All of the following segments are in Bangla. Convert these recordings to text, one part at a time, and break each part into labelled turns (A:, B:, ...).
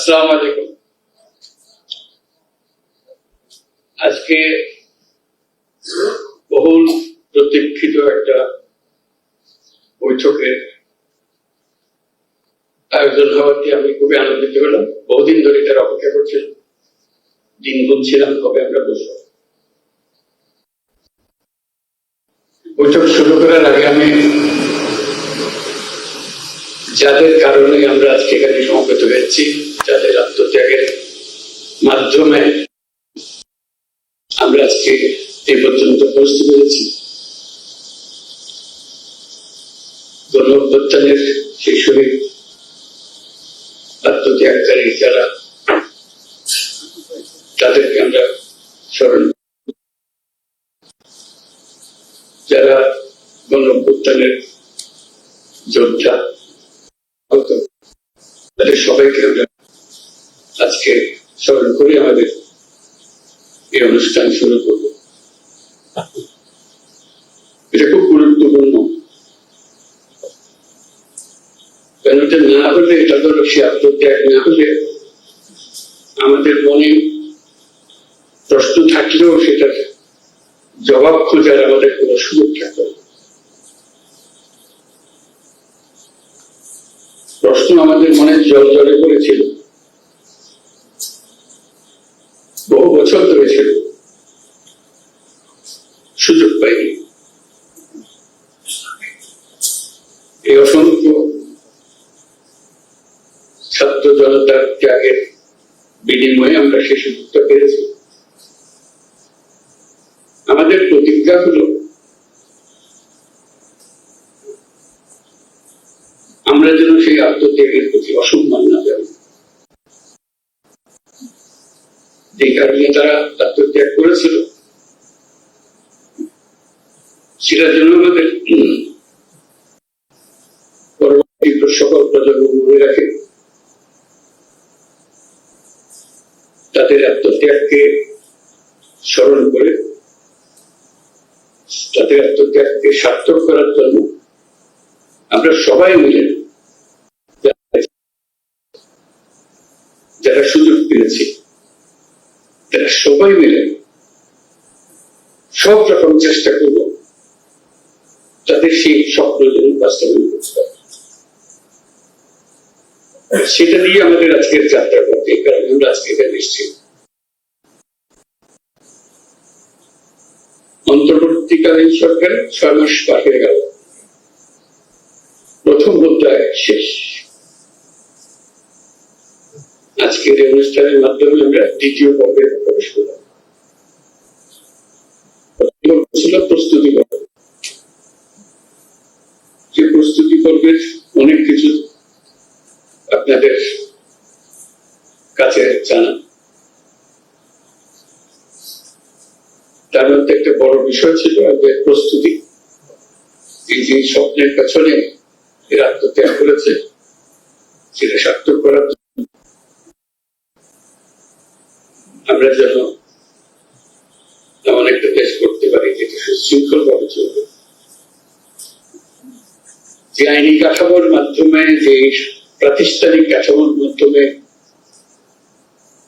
A: আসসালামু আলাইকুম আজকে বহুল প্রতীক্ষিত একটা বৈঠকের আয়োজন হওয়াতে আমি খুবই আনন্দিত হলাম। বহুদিন ধরে তার অপেক্ষা করছিলাম। দিন গুনছিলাম কবে আমরা বসবো বৈঠক শুরু করার আগে আমি যাদের কারণে আমরা আজকে এখানে সমবেত হয়েছি, যাদের আত্মত্যাগের মাধ্যমে আমরা আজকে এই পর্যন্ত পৌঁছতে পেরেছি। গণঅভ্যুত্থানের শহীদ আত্মত্যাগকারী যারা, তাদেরকে আমরা স্মরণ যারা গণঅভ্যুত্থানের যোদ্ধা সবাইকে আমরা আজকে স্মরণ করে আমাদের এই অনুষ্ঠান শুরু করব। এটা খুব গুরুত্বপূর্ণ। কেন এটা না হলে, এটা ধরো আত্মত্যাগ না হলে আমাদের মনে প্রশ্ন থাকলেও সেটার জবাব খোঁজার আমাদের কোনো সুযোগ থাকবে না প্রশ্ন আমাদের মনে জলে পড়েছিল বহু বছর ধরে ছিল সুযোগ পাইনি এই অসংখ্য ছাত্র জনতার ত্যাগের বিনিময়ে আমরা সে সুযোগটা পেয়েছি। আমাদের প্রতিজ্ঞা হলো আমরা যেন সেই আত্মত্যাগের প্রতি অসম্মান না জানি যে কারণে তারা আত্মত্যাগ করেছিল। সেটা যেন আমাদের পরবর্তী সকল প্রজন্ম মনে রাখে। তাদের আত্মত্যাগকে স্মরণ করে, তাদের আত্মত্যাগকে সার্থক করার জন্য আমরা সবাই মিলে যারা সুযোগ পেয়েছি, তারা সবাই মিলে সব রকম চেষ্টা করব তাদের সেই স্বপ্ন যেন বাস্তবায়ন করতে পারে। সেটা দিয়ে আমাদের আজকের যাত্রা করতে, কারণে আমরা আজকে এখানে এসেছি। অন্তর্বর্তীকালীন সরকার ছয় মাস পার হয়ে গেল। প্রথম অধ্যায় শেষ। আজকের এই অনুষ্ঠানের মাধ্যমে আমরা দ্বিতীয় পর্বে প্রবেশ করলাম। প্রস্তুতি পর্ব। যে প্রস্তুতি পর্বের অনেক কিছু আপনাদের কাছে জানা তার মধ্যে একটা বড় বিষয় ছিল আমাদের প্রস্তুতি। এই যে স্বপ্নের পেছনে এরা আত্মত্যাগ করেছে, সেটা সার্থক করার জন্য আমরা যেন এমন একটা দেশ করতে পারি যেটা সুশৃঙ্খল ভাবে চলবে। যে আইনি কাঠামোর মাধ্যমে, যে প্রাতিষ্ঠানিক কাঠামোর মাধ্যমে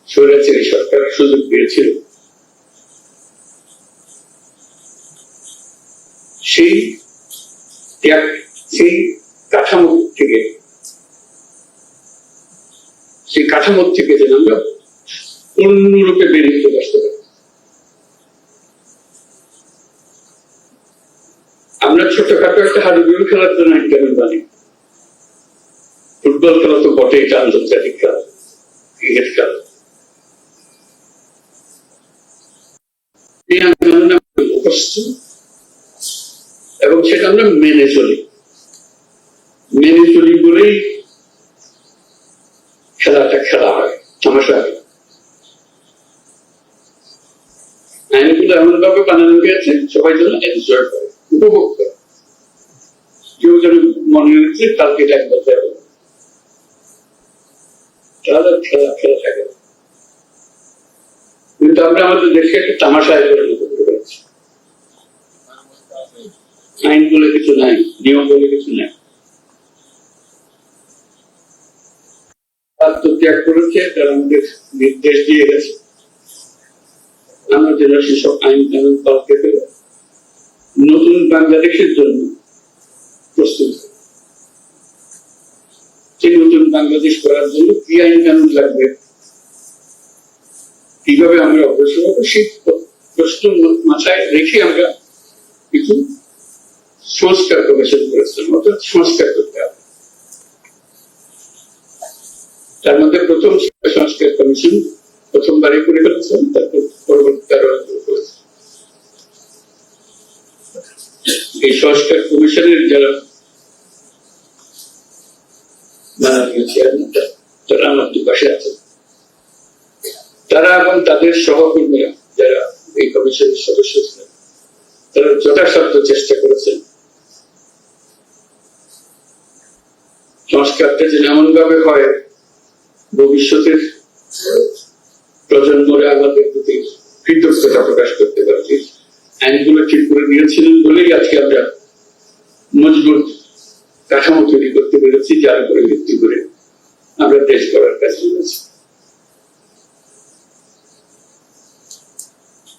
A: স্বৈরাচারী সরকার সুযোগ পেয়েছিল, সেই ত্যাগ, সেই কাঠামো থেকে, সেই কাঠামোর থেকে যেন আমরা পূর্ণরূপে বেরিয়ে চলে আসতে পারি আমরা ছোটখাটো একটা হাডুডুডু খেলার জন্য ইন্টারনেট বানি ফুটবল খেলা তো বটে এটা আন্তর্জাতিক খেলা, ক্রিকেট খেলা। আমরা এবং সেটা আমরা মেনে চলি। মেনে চলি বলেই খেলাটা খেলা হয়, তামাশা হয়। আইনগুলো বানানো সবাই যেন করে উপভোগ করে কেউ যেন মনে হচ্ছে কালকে তাহলে খেলা খেলা থাকে কিন্তু আমরা আমাদের দেশকে একটা তামাশায় পরিণত করতে পেরেছি। আইন বলে কিছু নাই, নিয়ম বলে কিছু নাই। আত্মত্যাগ করেছে তারা আমাদের নির্দেশ দিয়ে গেছে। আমরা যেন সেসব আইন কানুন পাল্টে ফেলে নতুন বাংলাদেশের জন্য প্রস্তুত। সেই নতুন বাংলাদেশ করার জন্য কি আইন কানুন লাগবে? কীভাবে আমরা অগ্রসর হব? সেই প্রশ্ন মাথায় রেখে আমরা কিছু সংস্কার কমিশন করেছিলাম অর্থাৎ সংস্কার করতে হবে। তার মধ্যে প্রথম সংস্কার কমিশন প্রথমবারই করে ফেলেছেন, তারপর পরবর্তী এই সংস্কার কমিশনের যারা তারা আমার দুপাশে আছেন। তারা এবং তাদের সহকর্মীরা যারা এই কমিশনের সদস্য ছিলেন, তারা যথাসাধ্য চেষ্টা করেছেন। সংস্কারটা যেন এমন ভাবে হয়, ভবিষ্যতের প্রজন্মরা আমাদের প্রতি কৃতজ্ঞতা প্রকাশ করতে পারছি। আইনগুলো ঠিক করে দিয়েছিলেন বলেই আজকে আমরা মজবুত কাঠামো তৈরি করতে পেরেছি, যার উপরে ভিত্তি করে আমরা দেশ গড়ার কাজ করেছি।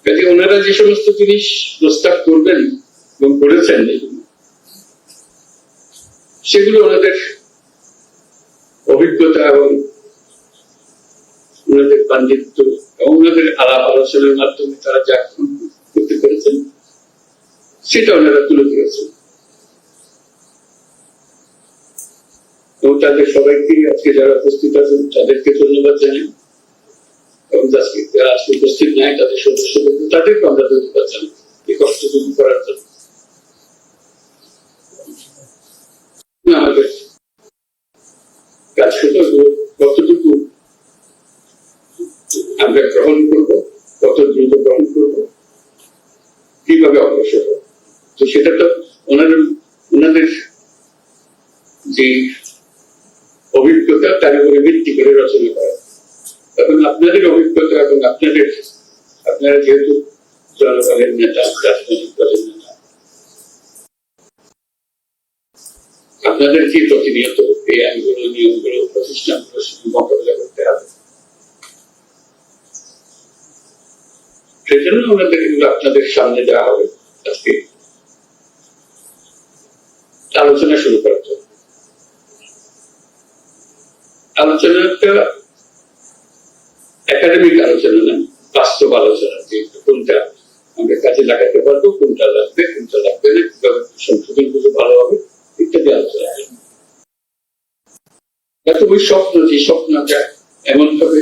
A: কাজে ওনারা যে সমস্ত জিনিস প্রস্তাব করবেন এবং করেছেন, সেগুলো ওনাদের অভিজ্ঞতা এবং ওনাদের পাণ্ডিত্য এবং ওনাদের আলাপ আলোচনার মাধ্যমে তারা যা করতে পেরেছেন, সেটা ওনারা তুলে ধরেছেন। এবং তাদের সবাইকে আজকে যারা উপস্থিত আছেন, তাদেরকে ধন্যবাদ জানাই। এবং আজকে যারা আজকে উপস্থিত নাই, তাদের সদস্যদের তাদেরকে আমরা ধন্যবাদ জানাই। এই কষ্টটুকু করার জন্য। আমাদের কাজ শুধু কতটুকু আমরা গ্রহণ করব, কত দ্রুত গ্রহণ করব, কীভাবে অগ্রসর হব? তো সেটা তো ওনাদের ওনাদের যে অভিজ্ঞতা, তার উপরে ভিত্তি করে রচনা করা। এবং আপনাদের অভিজ্ঞতা এবং আপনাদের, আপনারা যেহেতু জনগণের নেতা, রাজনৈতিক দলের নেতা আপনাদেরকে প্রতিনিয়ত এই আইনগুলো নিয়মগুলো প্রতিষ্ঠানগুলো মোকাবিলা করতে হবে? আমাদের আপনাদের সামনে দেওয়া হবে, আজকে আলোচনা শুরু করা হবে আলোচনাটা একাডেমিক আলোচনা না, বাস্তব আলোচনা যে কোনটা আমরা কাজে লাগাতে পারব, কোনটা লাগবে কোনটা লাগবে না, কীভাবে সংশোধনগুলো ভালো হবে, ইত্যাদি আলোচনা। ওই স্বপ্ন যে স্বপ্নটা এমন ভাবে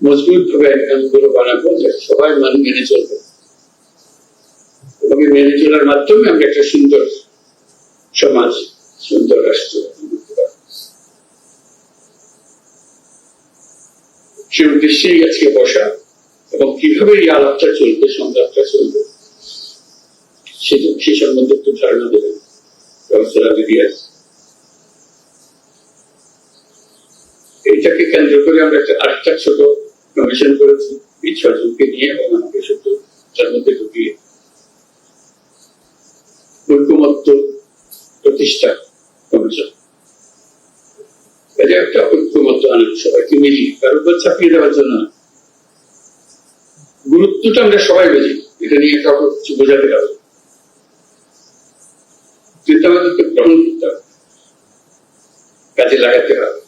A: মজবুত ভাবে গুলো বানাবো যে সবাই মান মেনে চলবে এবং মেনে চলার মাধ্যমে আমরা একটা সুন্দর সমাজ, সুন্দর রাষ্ট্র সে উদ্দেশ্যেই আজকে বসা এবং কীভাবে এই আলাপটা চলবে, সংলাপটা চলবে, সে সম্বন্ধে একটু ধারণা দেবেন, প্রফেসর আবিদিয়াস এটাকে কেন্দ্র করে আমরা একটা আরেকটা ছোট কমিশন করেছি এই ছজনকে নিয়ে এবং আমাকে শুধু তার মধ্যে ঢুকিয়ে ঐক্যমত্য প্রতিষ্ঠা কমিশন কাজে একটা ঐক্যমত্য আনেন সবাইকে মিলিয়ে কারোর উপর চাপিয়ে দেওয়ার জন্য। গুরুত্বটা আমরা সবাই বুঝি, এটা নিয়ে কাউকে কিছু বোঝাতে কিন্তু আমাদেরকে গ্রহণ করতে হবে কাজে লাগাতে হবে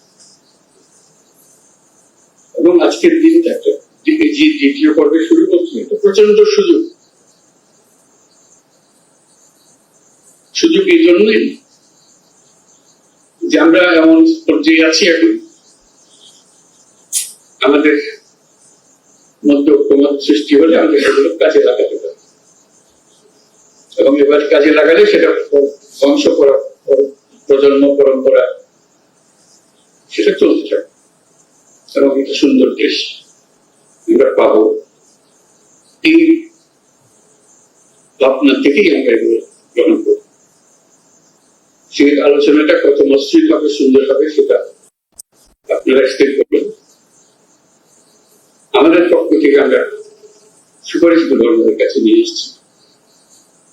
A: এবং আজকের দিনটা যে দ্বিতীয় পর্বে শুরু করছি। এটা প্রচণ্ড সুযোগ। সুযোগ এই জন্যই যে আমরা এমন পর্যায়ে আছি এখন। আমাদের মধ্যে ঐক্যমত সৃষ্টি হলে আমরা সেগুলো কাজে লাগাতে পারি। এবং এবার কাজে লাগালে সেটা বংশ পর- পর- প্রজন্ম, পরম্পরা, সেটা চলতে এবং একটা সুন্দর দেশ আমরা পাবো। এই ভাবনা থেকেই আমরা এগুলো গ্রহণ করব সেই আলোচনাটা কত মসৃণ হবে সুন্দর হবে সেটা আপনারা স্থির করবেন। আমাদের পক্ষ থেকে আমরা সুপারিশগুলো আমাদের কাছে নিয়ে এসেছি।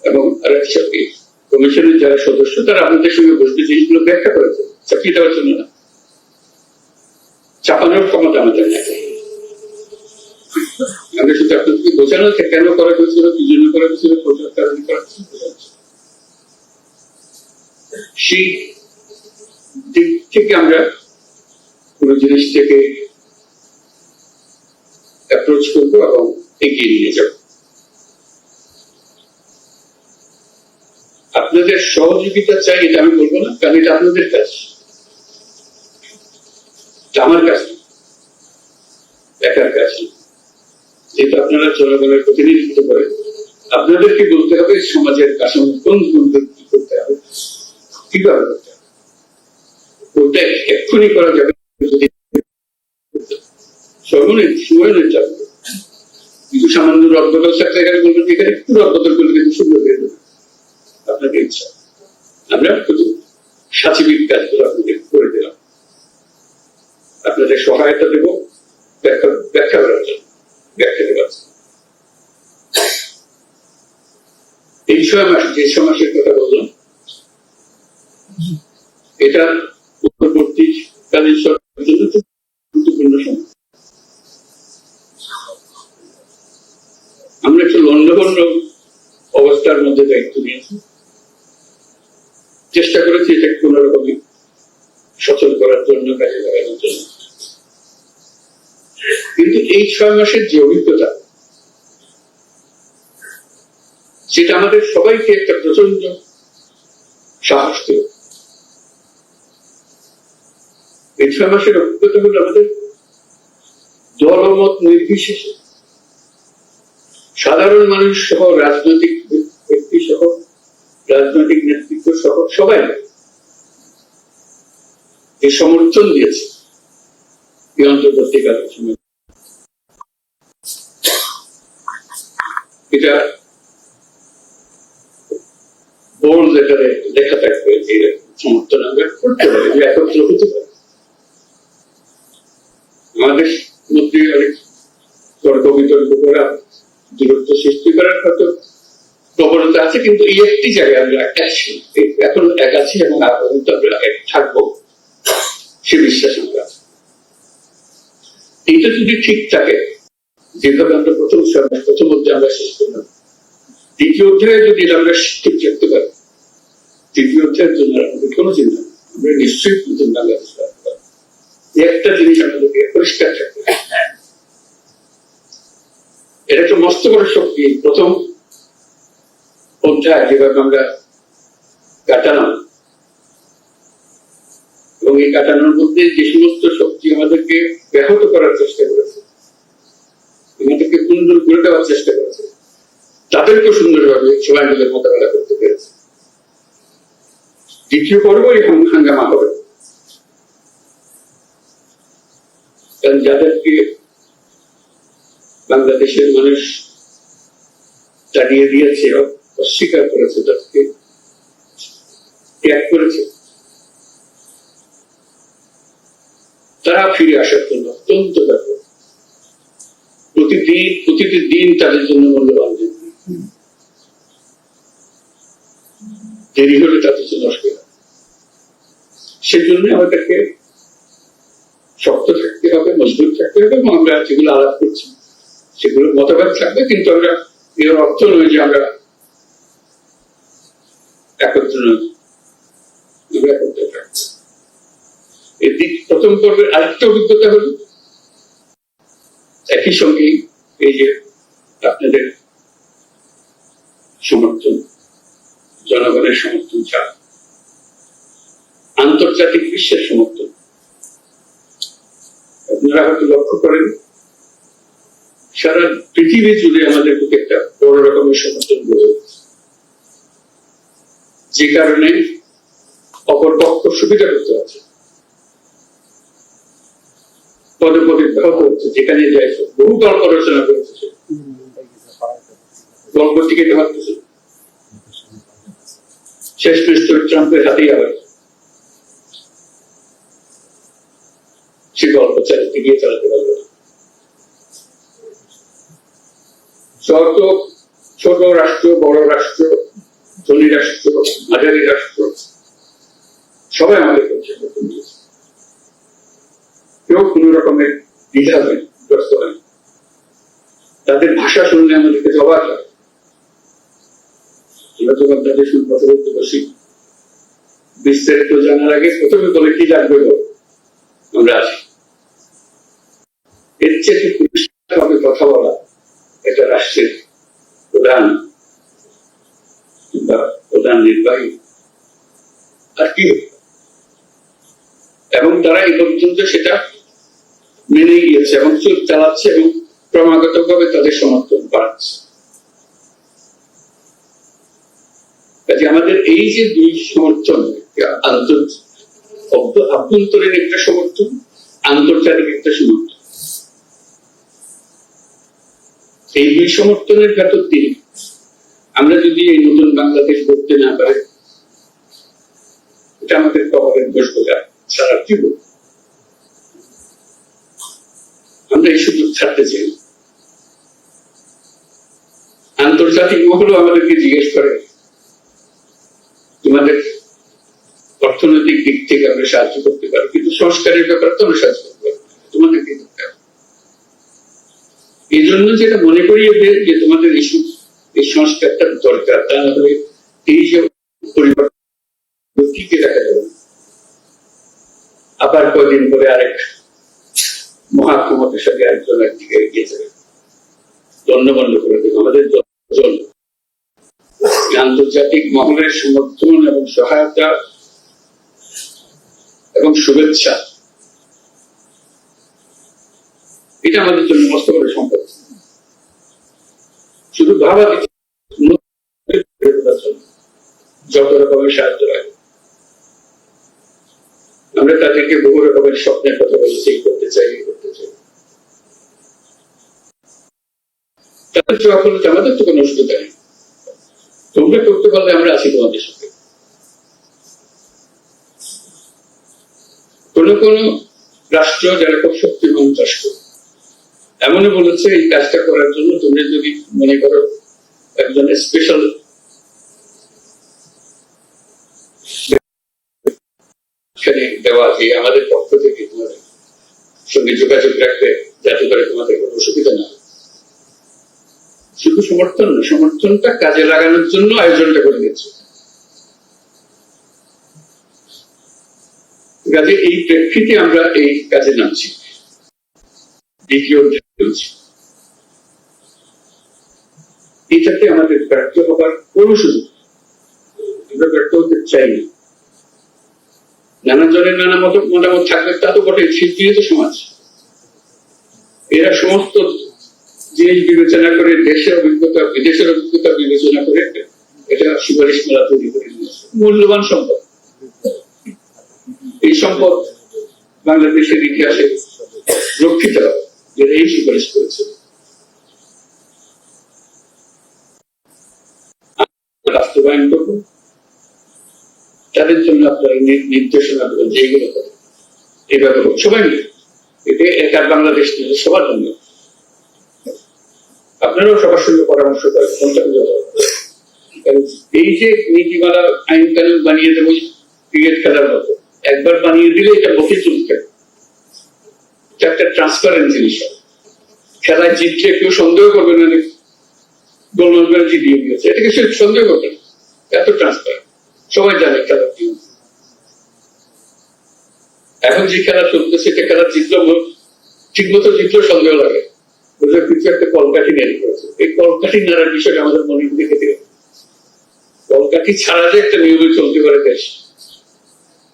A: এবং আরেক কমিশনের যারা সদস্য, তারা আমাদের সঙ্গে বসবে, জিনিসগুলো ব্যাখ্যা করেছে, চাপিয়ে দেওয়ার জন্য না। চাপানোর ক্ষমতা আমাদের নেই। আমরা শুধু আপনাদেরকে বোঝানো কেন করা হয়েছিল, কি জন্য করা হয়েছিল কারণে করা সেই দিক থেকে আমরা কোনো জিনিসটাকে অ্যাপ্রোচ করব এবং এগিয়ে নিয়ে যাব। আপনাদের সহযোগিতা চাই এটা আমি বলব না, কারণ এটা আপনাদের এটা আমার না। একার কাজ যেহেতু আপনারা জনগণের প্রতিনিধিত্ব করেন আপনাদেরকে বলতে হবে সমাজের কাঠামো কোন কোন করতে হবে, কীভাবে করতে হবে। ওটা এক্ষুনি করা যাবে। নিতে কিন্তু সামান্য রদবদল থাকতে গেলে বলবেন একটু করলে কিন্তু সুন্দর হয়ে যাবে। আপনাকে ইচ্ছা। আমরা শুধু সাচিবিক কাজগুলো আপনাদের করে দিলাম। আপনাদের সহায়তা দেব, ব্যাখ্যা ব্যাখ্যা করার জন্য, ব্যাখ্যা দেওয়ার। এই ছয় মাস, যে ছয় মাসের কথা বললাম, এটা পূর্ববর্তী কালীন সরকারের জন্য গুরুত্বপূর্ণ সময় আমরা একটু লন্ডভন্ড অবস্থার মধ্যে দায়িত্ব নিয়েছি চেষ্টা করেছি এটা কোন রকমই সচল করার জন্য কাজে লাগানোর জন্য। কিন্তু এই ছয় মাসের যে অভিজ্ঞতা, সেটা আমাদের সবাইকে একটা প্রচণ্ড সাহস দেবে। এই ছয় মাসের অভিজ্ঞতা হলো আমাদের দলমত নির্বিশেষে সাধারণ মানুষ সহ, রাজনৈতিক ব্যক্তি সহ, রাজনৈতিক নেতৃত্ব সহ সবাই যে সমর্থন দিয়েছে। এই অন্তর্বর্তীকালীন সময়। এটা বোর্ড যেটাতে লেখা থাকবে যে সমর্থন আমরা করতে পারি যে একত্র হতে পারি। আমাদের মধ্যে অনেক তর্ক বিতর্ক করা, দূরত্ব সৃষ্টি করার হয়তো প্রবণতা আছে, কিন্তু এই একটি জায়গায় আমরা এখন এক আছি এবং আমরা এক থাকব। সে বিশ্বাস এইটা যদি ঠিক থাকে যেভাবে আমরা প্রথম প্রথম অধ্যায় আমরা শেষ করলাম, দ্বিতীয় অধ্যায়ে যদি এটা আমরা ঠিক রাখতে পারি, তৃতীয় অধ্যায়ের জন্য আমাদের কোনো চিন্তা আমরা নিশ্চয়ই নতুন। এই একটা জিনিস আমাদেরকে পরিষ্কার থাকতে এটা একটা মস্ত বড় শক্তি। প্রথম অধ্যায় যেভাবে আমরা কাটালাম এই কাটানোর মধ্যে যে সমস্ত শক্তি আমাদেরকে ব্যাহত করার চেষ্টা করেছে, আমাদেরকে কুন্দর করে দেওয়ার চেষ্টা করেছে, তাদেরকেও সুন্দরভাবে সবাই মিলে মোকাবেলা করতে পেরেছে। দ্বিতীয় পর্ব এই হাঙ্গামা হবে। কারণ যাদেরকে বাংলাদেশের মানুষ তাড়িয়ে দিয়েছে, অস্বীকার করেছে, তাদেরকে ত্যাগ করেছে তারা ফিরে আসার জন্য অত্যন্ত ব্যাপক প্রতিদিন প্রতিটি দিন তাদের জন্য মূল্যবান দেরি হলে তাদের জন্য অসুবিধা। সেজন্য আমাদেরকে শক্ত থাকতে হবে, মজবুত থাকতে হবে এবং আমরা যেগুলো আলাপ করছি, সেগুলো মতভেদ থাকবে, কিন্তু আমরা এর অর্থ নয় যে আমরা একত্র নই আমরা একত্রে থাকব এই দিক প্রথম পর্বের আরেকটা অভিজ্ঞতা হল, একই সঙ্গে এই যে আপনাদের সমর্থন, জনগণের সমর্থন ছাড়া, আন্তর্জাতিক বিশ্বের সমর্থন আপনারা হয়তো লক্ষ্য করেন, সারা পৃথিবী জুড়ে আমাদের প্রতি একটা বড় রকমের সমর্থন গড়ে। যে কারণে অপর পক্ষ সুবিধা করতে আছে পদে পদে যেখানে যায় বহু গল্প রচনা করেছে। গল্প থেকে ভাবতেছে শেষ পৃষ্ঠ ট্রাম্পের হাতেই আবার সে গল্প চালাতে গিয়ে চালাতে পারবে যত ছোট রাষ্ট্র, বড় রাষ্ট্র, ধনী রাষ্ট্র, মাঝারি রাষ্ট্র, সবাই আমাদের দিয়েছে। কেউ কোন রকমের দ্বিধা হয় গ্রস্ত হয় তাদের ভাষা শুনলে আমাদেরকে জবাব হয় তাদের বসি, বিস্তারিত জানার আগে প্রথমে বলে কি? আমরা আছি এর চেয়ে পরিষ্কারভাবে কথা বলা এটা রাষ্ট্রের প্রধান কিংবা প্রধান নির্বাহী। আর কি? এবং তারা এই পর্যন্ত সেটা মেনে গিয়েছে এবং চোখ চালাচ্ছে এবং ক্রমাগত ভাবে তাদের সমর্থন বাড়ছে। কাজে আমাদের এই যে দুই সমর্থন আভ্যন্তরীণ একটা সমর্থন, আন্তর্জাতিক একটা সমর্থন। এই দুই সমর্থনের ভেতর দিয়ে আমরা যদি এই নতুন বাংলাদেশ করতে না পারি, এটা আমাদের কবরের বোঝা সারা কি বলব? আমরা এই সুযোগ ছাড়তে চাই। আন্তর্জাতিক মহলও আমাদেরকে জিজ্ঞেস করে, তোমাদের অর্থনৈতিক দিক থেকে আমরা সাহায্য করতে পারি কিন্তু সংস্কারের ব্যাপারে তো আমরা সাহায্য করতে পারি না। তোমাদের কি করতে হবে এই জন্য যেটা মনে করিয়ে দেয় যে তোমাদের এই এই সংস্কারটা দরকার। তা না হলে এই যে পরিবর্তন, টিকে রাখা যাবে আবার কয়দিন পরে আরেক মহাক্ষমতার সাথে একজন একদিকে এগিয়ে যাবে দণ্ডবন্ধ করে দেবে। আমাদের দল আন্তর্জাতিক মহলের সমর্থন এবং সহায়তা এবং শুভেচ্ছা, এটা আমাদের জন্য মস্ত বড় সম্পদ। শুধু ভাবা যত রকমের সাহায্য লাগে। আমরা তাদেরকে বহু রকমের স্বপ্নের কথা বলেছি এই করতে চাই এই করতে চাই তাদের আমাদের তো কোনো অসুবিধা নেই তোমরা করতে পারলে আমরা আছি তোমাদের সাথে কোন কোন রাষ্ট্র যারা খুব বলেছে এই কাজটা করার জন্য তুমি যদি মনে করো একজন স্পেশাল দেওয়া যে আমাদের পক্ষ থেকে তোমাদের সঙ্গে যোগাযোগ রাখবে যাতে করে তোমাদের কোনো অসুবিধা না হয়। শুধু সমর্থন না সমর্থনটা কাজে লাগানোর জন্য আয়োজনটা করে দিচ্ছে কাজে এই প্রেক্ষিতে আমরা এই কাজে নামছি। দ্বিতীয় অধ্যায় এটাতে আমাদের ব্যর্থ হবার কোনো সুযোগ আমরা ব্যর্থ হতে চাই না। নানা জনের নানা মত মতামত থাকবে তা তো বটে তো সমাজ। এরা সমস্ত জিনিস বিবেচনা করে দেশের অভিজ্ঞতা, বিদেশের অভিজ্ঞতা বিবেচনা করে এটা সুপারিশ মেলা তৈরি করে মূল্যবান সম্পদ। এই সম্পদ বাংলাদেশের ইতিহাসে রক্ষিত এই সুপারিশ করেছে। বাস্তবায়ন করব। তাদের জন্য আপনারা নির্দেশনা দেবেন, যেগুলো করে এইভাবে হোক। সবাই মিলে। এটা একা বাংলাদেশ সবার জন্য আপনারাও সবার সঙ্গে পরামর্শ করেন কোনটা এই যে নীতিমালা আইন কানুন বানিয়ে দেবো, ক্রিকেট খেলার মতো, একবার বানিয়ে দিলে এটা বকে চলতে এটা একটা ট্রান্সপারেন্ট জিনিস। খেলায় জিতলে কেউ সন্দেহ করবে না গোলমাল করে জিতিয়ে দিয়েছে। এটাকে সে সন্দেহ করবে না। এত ট্রান্সপারেন্ট সবাই জানে খেলা এখন যে খেলা চলতেছে সেটা খেলা জিতলো ঠিক মতো জিতলো সন্দেহ লাগে। ওদের কিছু একটা কলকাঠি নেই করেছে। এই কলকাঠি নাড়ার বিষয়টা আমাদের মনে মনে খেতে কলকাঠি ছাড়া যে একটা নিয়মে চলতে পারে দেশ,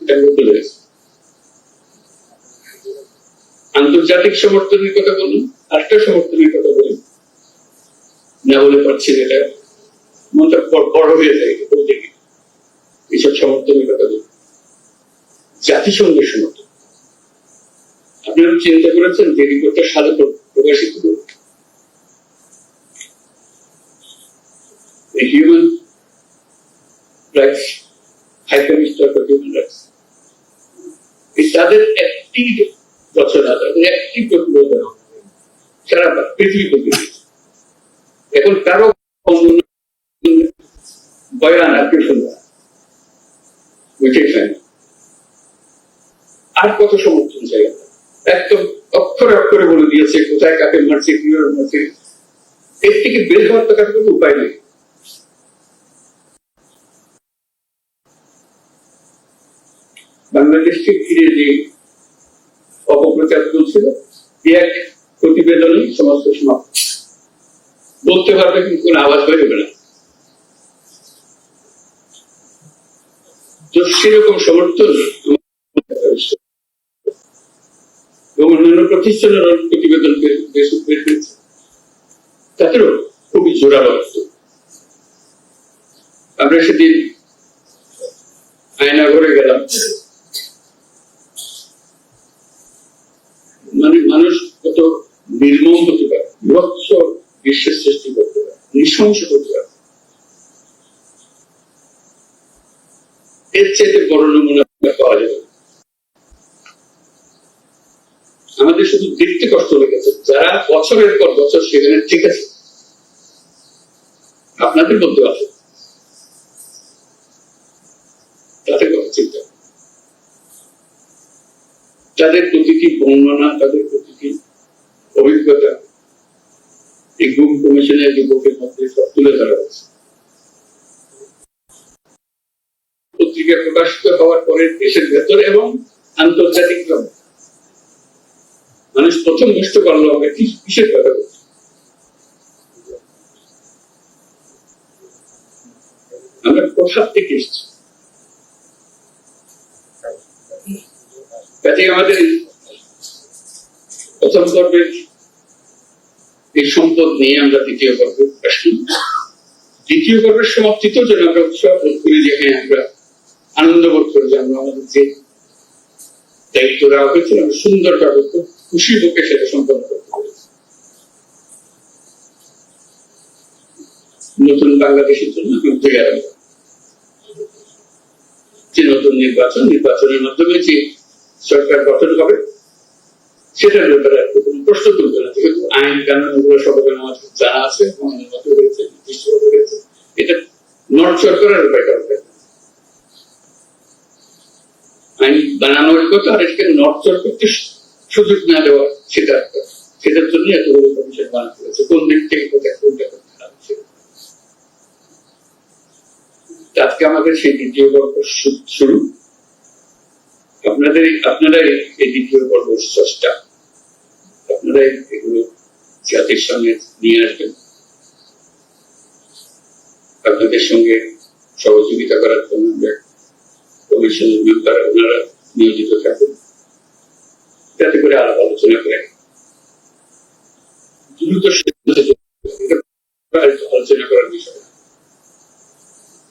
A: এটা। আন্তর্জাতিক সমর্থনের কথা বলুন আরেকটা সমর্থনের কথা বলুন। না বলে পারছি এটা। মনটা বড়- হয়ে যায় বলতে গিয়ে। এইসব সমর্থনের কথা বলুন। জাতিসংঘের সমর্থন। আপনারা চিন্তা করেছেন যে রিপোর্টটা প্র- প্রকাশিত করবে human rights high commissioner for human rights এই তাদের একটি রচনা, তাদের একটি প্রতিবেদন সারা পৃথিবী প্রতিবেদন এখন কারও বয়ান আর কেউ শুনবে না। বুঝেই চায় না। আর কত সমর্থন চাই একদম অক্ষরে অক্ষরে বলে দিয়েছে, কোথায় কাকে মারছে, কীভাবে মারছে। এর থেকে বের হওয়ার তো কাছে কোনো উপায় নেই। বাংলাদেশকে ঘিরে যে অপপ্রচার চলছিল এক প্রতিবেদনে সমস্ত সমাপ্ত। বলতে পারবে কিন্তু কোনো আওয়াজ বেরোবে না। তো সেরকম সমর্থন এবং অন্যান্য প্রতিষ্ঠানের প্রতিবেদন বের বের- হয়েছে তাদেরও খুবই জোরালো আমরা সেদিন আয়না ঘরে গেলাম। মানে মানুষ কত নির্মম হতে পারে বিভৎস বিশ্বের সৃষ্টি করতে পারে, নৃশংস করতে পারে। এর চেয়ে বড় নমুনা পাওয়া যাবে না। আমাদের শুধু দেখতে কষ্ট লেগেছে। যারা বছরের পর বছর সেখানে ঠিক আছে। আপনাদের মধ্যে আছে। তাদের কথা চিন্তা। তাদের প্রতিটি বর্ণনা, তাদের প্রতিটি অভিজ্ঞতা, এই গুম কমিশনের যুবকের মধ্যে সব তুলে ধরা হয়েছে। পত্রিকা প্রকাশিত হওয়ার পরে দেশের ভেতরে এবং আন্তর্জাতিক মানুষ প্রথম বুঝতে পারল আমরা কি কিসের কথা আমরা কোথার থেকে এসেছি? কাজে আমাদের প্রথম পর্বের এই সম্পদ নিয়ে আমরা দ্বিতীয় পর্বে আসি দ্বিতীয় পর্বের সমাপ্তিতেও যেন আমরা উৎসাহ বোধ করি যে হ্যাঁ আমরা আনন্দ বোধ করি যে আমরা আমাদের যে দায়িত্ব দেওয়া হয়েছিল আমরা সুন্দরভাবে খুশি বুকে সেটা সম্পন্ন করতে নতুন বাংলাদেশের জন্য উঠে গেলাম যে নতুন নির্বাচন, নির্বাচনের মাধ্যমে যে সরকার গঠন হবে সেটার ব্যাপারে আর কোনো প্রশ্ন তুলবে না যেহেতু আইন কানুন এগুলো এখানে আমাদের জানা আছে মতো হয়েছে নির্দিষ্টভাবে হয়েছে। এটা নর্থ সরকারের ব্যাপার আইন বানানোর কথা আর এটাকে নর্থ সরকারকে সুযোগ না দেওয়া সেটা একটা। সেটার জন্য এতগুলো কমিশন বানাতে হয়েছে কোন দিক থেকে কোথায় কোনটা করতে হবে। আজকে আমাদের সেই দ্বিতীয় পর্ব শুরু আপনাদের আপনারা এই- দ্বিতীয় পর্ব স্রষ্টা আপনারা এগুলো জাতির সঙ্গে নিয়ে আসবেন আপনাদের সঙ্গে সহযোগিতা করার জন্য আমরা কমিশনের মেম্বার ওনারা নিয়োজিত থাকবেন যাতে করে আলাপ আলোচনা করে দ্রুত সিদ্ধান্ত এটা আলোচনা করার বিষয়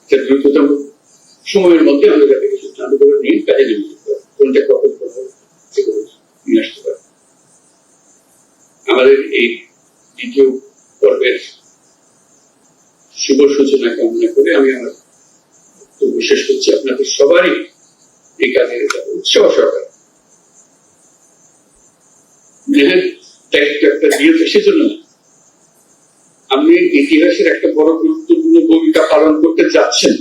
A: এটা দ্রুততম সময়ের মধ্যে আমরা যাতে কিছু সিদ্ধান্ত করে নিয়ে কাজে নিয়ে যেতে পারি। কোনটা কখন করব সেগুলো নিয়ে আসতে পারি আমাদের এই দ্বিতীয় পর্বের শুভ সূচনা কামনা করে আমি আমার বক্তব্য শেষ করছি আপনাদের সবারই এই কাজের এটা উৎসাহ সরকার দায়িত্ব একটা দিয়েছে সেজন্য না। আপনি ইতিহাসের একটা বড় গুরুত্বপূর্ণ ভূমিকা পালন করতে যাচ্ছেন।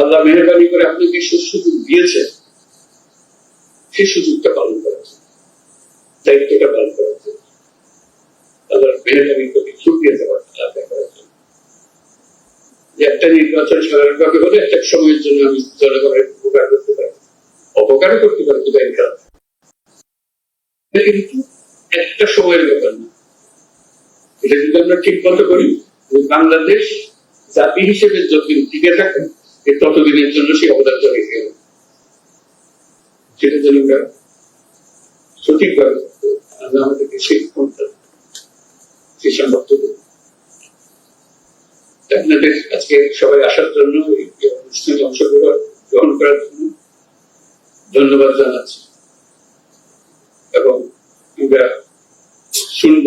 A: আল্লাহ মেহরবানি করে আপনাকে সে সুযোগ দিয়েছে। সেই সুযোগটা পালন করার দায়িত্বটা পালন করার জন্য। আল্লাহ মেহরবানি করে শুকিয়ে দেওয়ার করার জন্য। একটা নির্বাচন সাধারণভাবে একটা সময়ের জন্য আমি জনগণের উপকার করতে পারি, অপকারও করতে পারি, কিন্তু এটা কিন্তু একটা সময়ের ব্যাপার না। এটা যদি আমরা ঠিক মতো করি বাংলাদেশ জাতি হিসেবে যতদিন টিকে থাকে ততদিনের জন্য সেই গেল। সেটা যেন আমরা সঠিকভাবে আমাদেরকে সেই ক্ষমতা, সেই সামর্থ্য দেব। আপনাদের আজকে সবাই আসার জন্য, এই অনুষ্ঠানে অংশগ্রহণ, গ্রহণ করার জন্য ধন্যবাদ জানাচ্ছি। এবং আমরা শুনব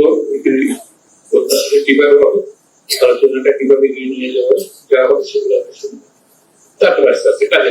A: কীভাবে হবে আলোচনাটা কীভাবে নিয়ে নিয়ে যাওয়া যা হবে সেগুলো শুনব। তারপর আস্তে আস্তে কাজে